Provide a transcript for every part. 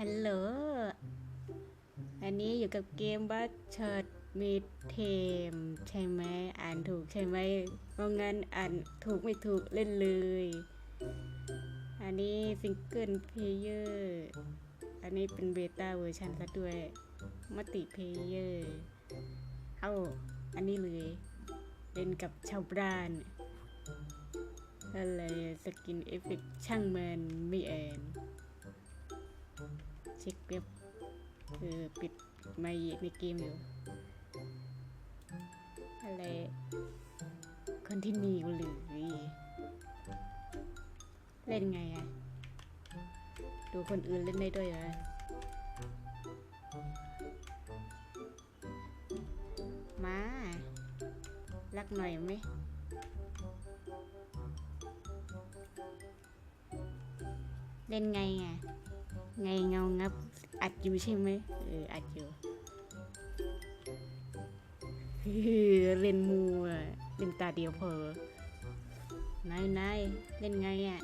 ฮัลโหล อันนี้อยู่กับเกมบัคเชิดมีเทมใช่ไหม อ่านถูกใช่ไหมเพราะงั้นอ่านถูกไม่ถูกเล่นเลย อันนี้ซิงเกิลเพลเยอร์ อันนี้เป็นเบต้าเวอร์ชันซะด้วยมัติเพลเยอร์ เอาอันนี้เลย เล่นกับชาวบ้านอะไรสกินเอฟเฟกช่างมันไม่แอน เช็คเว็บคือปิดไม่ในเกมอยู่อะไรคนทินิวหรือเล่นไงอะดูคนอื่นเล่นได้ด้วยเหรอมา รักหน่อยไหมเล่นไงอะ ไงเงางับอัดอยู่ใช่ไหมเอออัดอยู่เฮ้ยเล่นมัวเล่นตาเดียวเพอนายนายเล่นไงอะ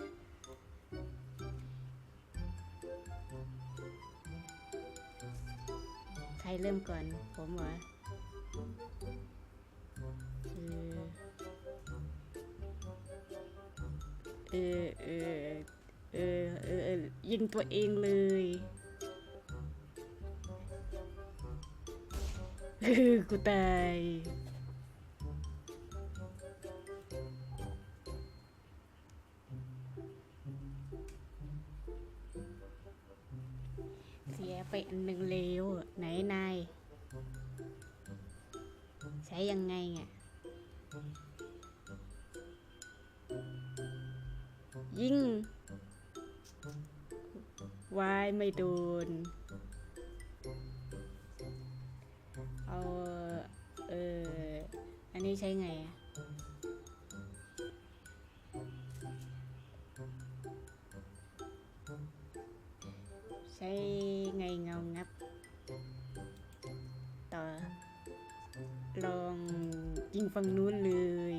ใครเริ่มก่อน ผมเหรอเออเออเออเออเออ ยิงตัวเองเลยเออกูตายเสียไปอันหนึ่งเร็วไหนนายใช้ยังไงอะยิง วายไม่โดน เอา เออ อันนี้ใช้ไงอะใช้ไงเงางับ ต่อ ลองยิงฝั่งนู้นเลย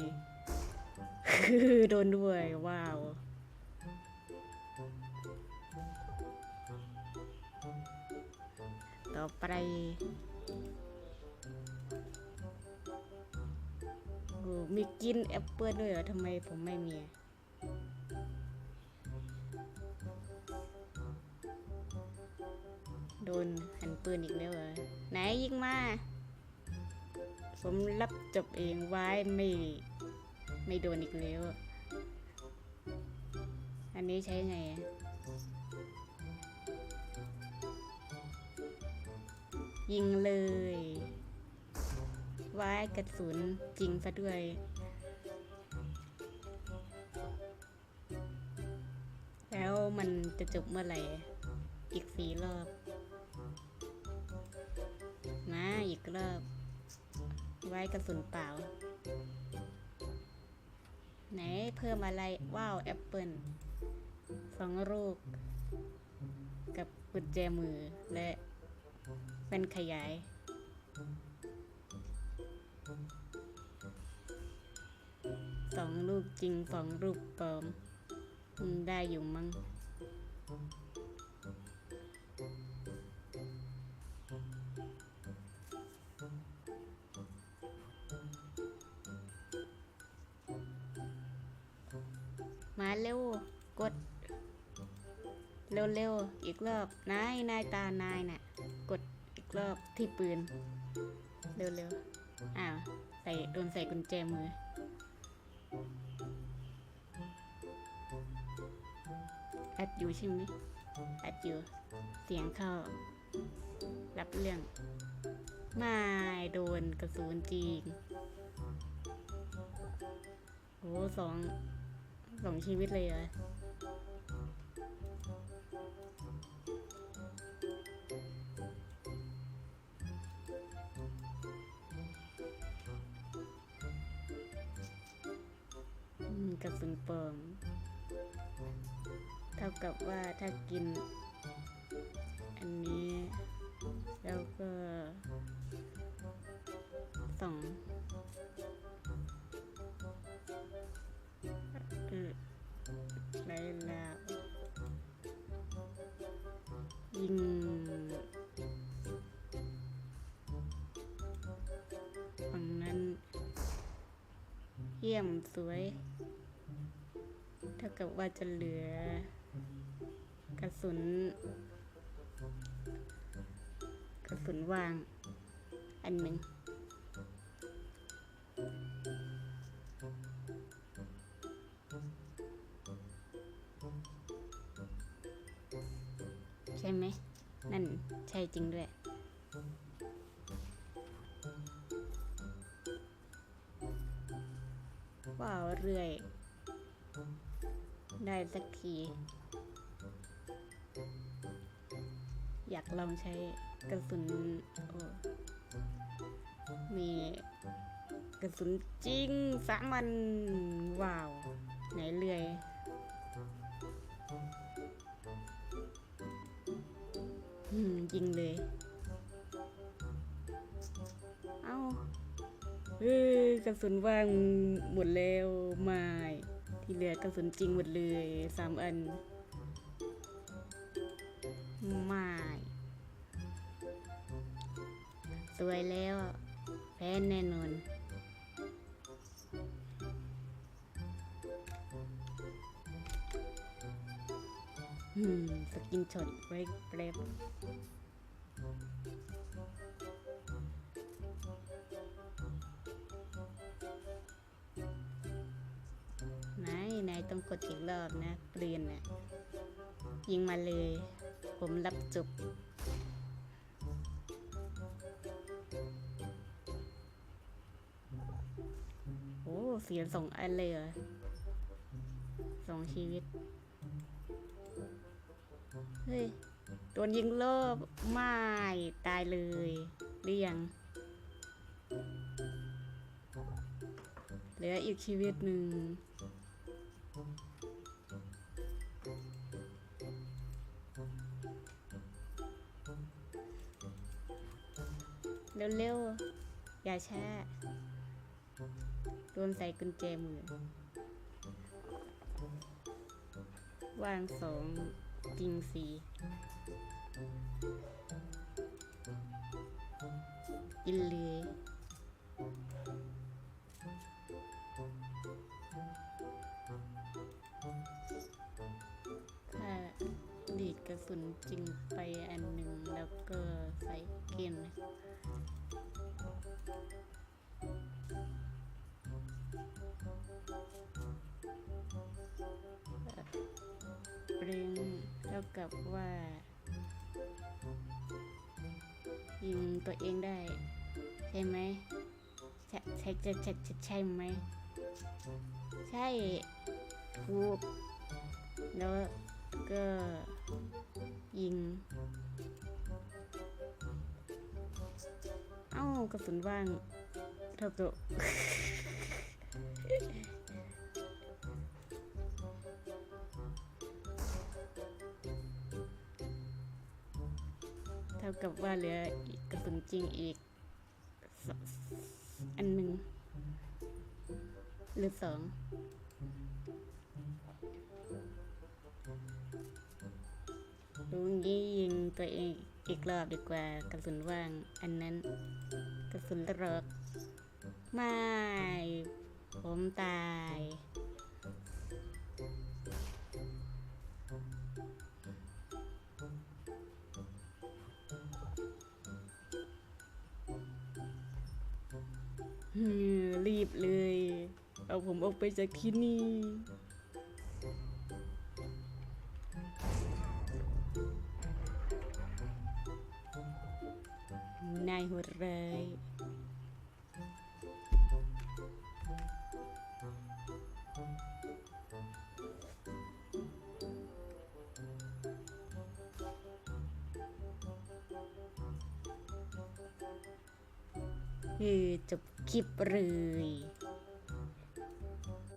คือโดนด้วย ว้าว ต่อไป โอ้มีกินแอปเปิลด้วยเหรอทำไมผมไม่มีโดนหันปืนอีกแล้วเหรอไหนยิงมาผมรับจบเองไว้ไม่ไม่โดนอีกแล้ว อันนี้ใช้ไง ยิงเลยไว้กระสุนจริงซะด้วย แล้วมันจะจบเมื่อไหร่ อีกสี่รอบ มาอีกรอบ ไว้กระสุนเปล่า ไหนเพิ่มอะไร ว้าวแอปเปิลสองลูก กับกุญแจมือและ เป็นขยาย สองลูกจริงสองลูกปลอมอืมได้อยู่มั้งมาเร็ว กด เร็วๆ อีกรอบ นาย นายตานายน่ะ รอบที่ปืน เร็วๆ อ้าว ใส่โดนใส่กุญแจมือ อัดอยู่ใช่ไหมอัดอยู่ เสียงเข้า รับเรื่อง ไม่โดนกระสุนจริง โอ้สองสองชีวิตเลยเหรอ กระสุนปอมเท่ากับว่าถ้ากิน อันนี้ แล้วก็สองเออไรแล้วยิงฝั่งนั้นเยี่ยมสวย ท่ากับว่าจะเหลือกระสุน กระสุนวาง อันหนึ่งใช่ไหม นั่นใช่จริงด้วยว้าวเรื่อย ได้สักที อยากลองใช้กระสุนโอ้มีกระสุนจริงสามันว้าว ไหนเรื่อยยิงเลย เอ้าเฮ้ยกระสุนว่างหมดแล้วไม่ ที่เหลือกระสุนจริงหมดเลยสามอันไม่สวยแล้วแพ้แน่นอนสกินช็อตไว้แป๊บไห ต้องกดอีกรอบนะปืนน่ะยิงมาเลย ผมรับจบโอ้เสียสองอันเลยเหรอสองชีวิต เฮ้ยโดนยิงรอบไม่ตายเลยหรือยังเหลืออีกชีวิตหนึ่ง เร็วๆ อย่าช้าโดนใส่กุญแจมือ วางสองยิงสีกินเลยถ้าดีดกระสุนจริงไปอันหนึ่งแล้วก็ใส่เกมนากับว่ายิงตัวเองได้ ใช่ไหมใช่ใช่ใช่ใช่ใช่ใช่ไหมใช่ถูกแล้วก็ยิง เอ้ากระสุนว่างเท่ากับ เท่ากับว่าเหลือกระสุนจริงอีก อันหนึ่งหรือสองรู้งี้ยิงตัวเองอีกรอบดีกว่ากระสุนว่าง อันนั้น กระสุนระเบิดไม่ผมตาย รีบเลย เอาผมออกไปจากที่นี่ นายหดร้ายเออจบ คลิปเลย